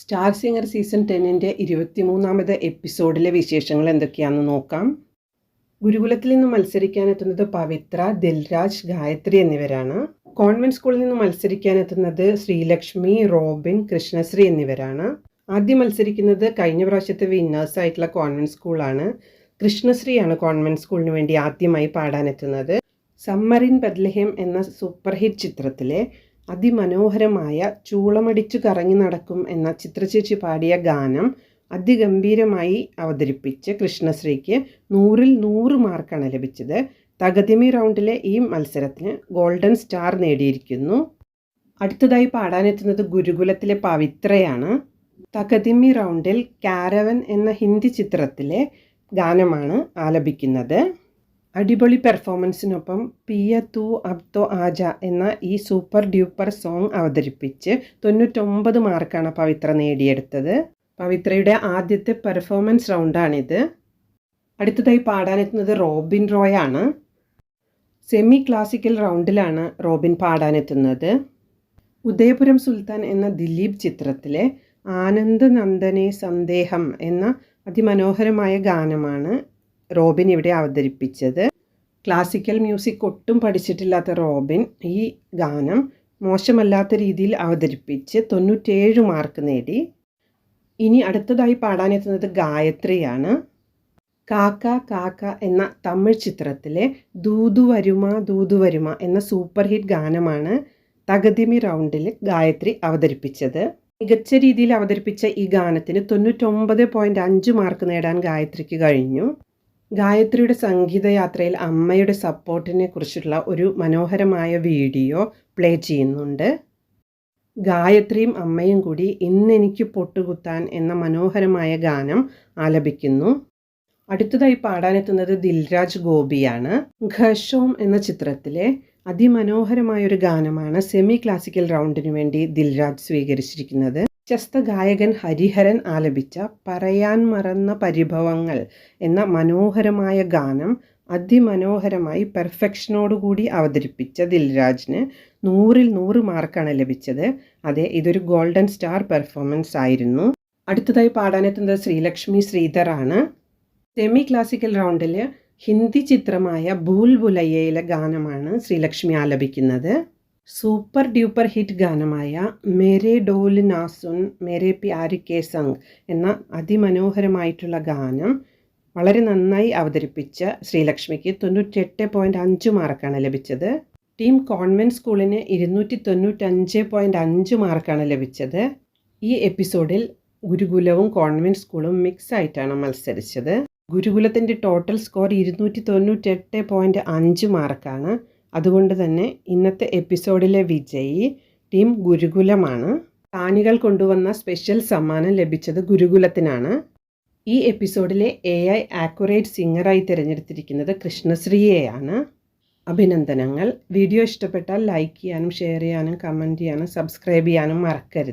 Star singer season ടെന്നിന്റെ ഇരുപത്തിമൂന്നാമത് എപ്പിസോഡിലെ വിശേഷങ്ങൾ എന്തൊക്കെയാണെന്ന് നോക്കാം. ഗുരുകുലത്തിൽ നിന്ന് മത്സരിക്കാനെത്തുന്നത് പവിത്ര ദിൽരാജ് ഗായത്രി എന്നിവരാണ്. കോൺവെന്റ് സ്കൂളിൽ നിന്ന് മത്സരിക്കാനെത്തുന്നത് ശ്രീലക്ഷ്മി റോബിൻ കൃഷ്ണശ്രീ എന്നിവരാണ്. ആദ്യം മത്സരിക്കുന്നത് കഴിഞ്ഞ പ്രാവശ്യത്തെ വിന്നേഴ്സ് ആയിട്ടുള്ള കോൺവെന്റ് സ്കൂളാണ്. കൃഷ്ണശ്രീയാണ് കോൺവെന്റ് സ്കൂളിന് വേണ്ടി ആദ്യമായി പാടാനെത്തുന്നത് സമ്മറിൻ ബദ്ലഹേം എന്ന സൂപ്പർ ഹിറ്റ് ചിത്രത്തിലെ അതിമനോഹരമായ ചൂളമടിച്ചു കറങ്ങി നടക്കും എന്ന ചിത്രചേച്ചി പാടിയ ഗാനം അതിഗംഭീരമായി അവതരിപ്പിച്ച് കൃഷ്ണശ്രീക്ക് നൂറിൽ നൂറ് മാർക്കാണ് ലഭിച്ചത്. തകതിമി റൗണ്ടിലെ ഈ മത്സരത്തിന് ഗോൾഡൻ സ്റ്റാർ നേടിയിരിക്കുന്നു. അടുത്തതായി പാടാനെത്തുന്നത് ഗുരുകുലത്തിലെ പവിത്രയാണ്. തകതിമി റൗണ്ടിൽ കാരവൻ എന്ന ഹിന്ദി ചിത്രത്തിലെ ഗാനമാണ് ആലപിക്കുന്നത്. അടിപൊളി പെർഫോമൻസിനൊപ്പം പിയ തൂ അബ് തോ ആജ എന്ന ഈ സൂപ്പർ ഡ്യൂപ്പർ സോങ് അവതരിപ്പിച്ച് തൊണ്ണൂറ്റൊമ്പത് മാർക്കാണ് പവിത്ര നേടിയെടുത്തത്. പവിത്രയുടെ ആദ്യത്തെ പെർഫോമൻസ് റൗണ്ടാണിത് അടുത്തതായി പാടാനെത്തുന്നത് റോബിൻ റോയ് ആണ്. സെമി ക്ലാസിക്കൽ റൗണ്ടിലാണ് റോബിൻ പാടാനെത്തുന്നത് ഉദയപുരം സുൽത്താൻ എന്ന ദിലീപ് ചിത്രത്തിലെ ആനന്ദ നന്ദനെ സന്ദേഹം എന്ന അതിമനോഹരമായ ഗാനമാണ് റോബിൻ ഇവിടെ അവതരിപ്പിച്ചത്. ക്ലാസിക്കൽ മ്യൂസിക് ഒട്ടും പഠിച്ചിട്ടില്ലാത്ത റോബിൻ ഈ ഗാനം മോശമല്ലാത്ത രീതിയിൽ അവതരിപ്പിച്ച് തൊണ്ണൂറ്റേഴ് മാർക്ക് നേടി. ഇനി അടുത്തതായി പാടാനെത്തുന്നത് ഗായത്രിയാണ്. കാക്ക കാക്ക എന്ന തമിഴ് ചിത്രത്തിലെ ദൂതു വരുമ ദൂതു വരുമ എന്ന സൂപ്പർ ഹിറ്റ് ഗാനമാണ് തകതിമി റൗണ്ടിൽ ഗായത്രി അവതരിപ്പിച്ചത്. മികച്ച രീതിയിൽ അവതരിപ്പിച്ച ഈ ഗാനത്തിന് തൊണ്ണൂറ്റൊമ്പത് പോയിന്റ് അഞ്ച് മാർക്ക് നേടാൻ ഗായത്രിക്ക് കഴിഞ്ഞു. ഗായത്രിയുടെ സംഗീതയാത്രയിൽ അമ്മയുടെ സപ്പോർട്ടിനെ കുറിച്ചുള്ള ഒരു മനോഹരമായ വീഡിയോ പ്ലേ ചെയ്യുന്നുണ്ട്. ഗായത്രിയും അമ്മയും കൂടി ഇന്നെനിക്ക് പൊട്ടുകുത്താൻ എന്ന മനോഹരമായ ഗാനം ആലപിക്കുന്നു. അടുത്തതായി പാടാനെത്തുന്നത് ദിൽരാജ് ഗോപിയാണ്. ഘഷോം എന്ന ചിത്രത്തിലെ അതിമനോഹരമായ ഒരു ഗാനമാണ് സെമി ക്ലാസിക്കൽ റൗണ്ടിന് വേണ്ടി ദിൽരാജ് സ്വീകരിച്ചിരിക്കുന്നത്. പ്രശസ്ത ഗായകൻ ഹരിഹരൻ ആലപിച്ച പറയാൻ മറന്ന പരിഭവങ്ങൾ എന്ന മനോഹരമായ ഗാനം അതിമനോഹരമായി പെർഫെക്ഷനോടുകൂടി അവതരിപ്പിച്ച ദിൽരാജിന് നൂറിൽ നൂറ് മാർക്കാണ് ലഭിച്ചത്. അതെ ഇതൊരു ഗോൾഡൻ സ്റ്റാർ പെർഫോമൻസ് ആയിരുന്നു. അടുത്തതായി പാടാനെത്തുന്നത് ശ്രീലക്ഷ്മി ശ്രീധറാണ് സെമി ക്ലാസിക്കൽ റൗണ്ടിൽ ഹിന്ദി ചിത്രമായ ഭൂൽ ബുലയ്യയിലെ ഗാനമാണ് ശ്രീലക്ഷ്മി ആലപിക്കുന്നത്. സൂപ്പർ ഡ്യൂപ്പർ ഹിറ്റ് ഗാനമായ മേരെ ഡോൽ നാസുൻ മേരെ പ്യാരി കെ സംഗ് എന്ന അതിമനോഹരമായിട്ടുള്ള ഗാനം വളരെ നന്നായി അവതരിപ്പിച്ച ശ്രീലക്ഷ്മിക്ക് തൊണ്ണൂറ്റെട്ട് പോയിന്റ് അഞ്ച് മാർക്കാണ് ലഭിച്ചത്. ടീം കോൺവെന്റ് സ്കൂളിന് ഇരുന്നൂറ്റി തൊണ്ണൂറ്റഞ്ച് പോയിന്റ് അഞ്ച് മാർക്കാണ് ലഭിച്ചത്. ഈ എപ്പിസോഡിൽ ഗുരുകുലവും കോൺവെന്റ് സ്കൂളും മിക്സ് ആയിട്ടാണ് മത്സരിച്ചത്. ഗുരുകുലത്തിന്റെ ടോട്ടൽ സ്കോർ ഇരുന്നൂറ്റി തൊണ്ണൂറ്റെട്ട് പോയിന്റ് അഞ്ച് മാർക്കാണ് അതുകൊണ്ട് തന്നെ ഇന്നത്തെ എപ്പിസോഡിലെ വിജയി ടീം ഗുരുകുലമാണ്. താനികൾ കൊണ്ടുവന്ന സ്പെഷ്യൽ സമ്മാനം ലഭിച്ചത് ഗുരുകുലത്തിനാണ്. ഈ എപ്പിസോഡിലെ എ ഐ ആക്യുറേറ്റ് സിംഗറായി തിരഞ്ഞെടുത്തിരിക്കുന്നത് കൃഷ്ണശ്രീയെയാണ്. അഭിനന്ദനങ്ങൾ. വീഡിയോ ഇഷ്ടപ്പെട്ടാൽ ലൈക്ക് ചെയ്യാനും ഷെയർ ചെയ്യാനും കമന്റ് ചെയ്യാനും സബ്സ്ക്രൈബ് ചെയ്യാനും മറക്കരുത്.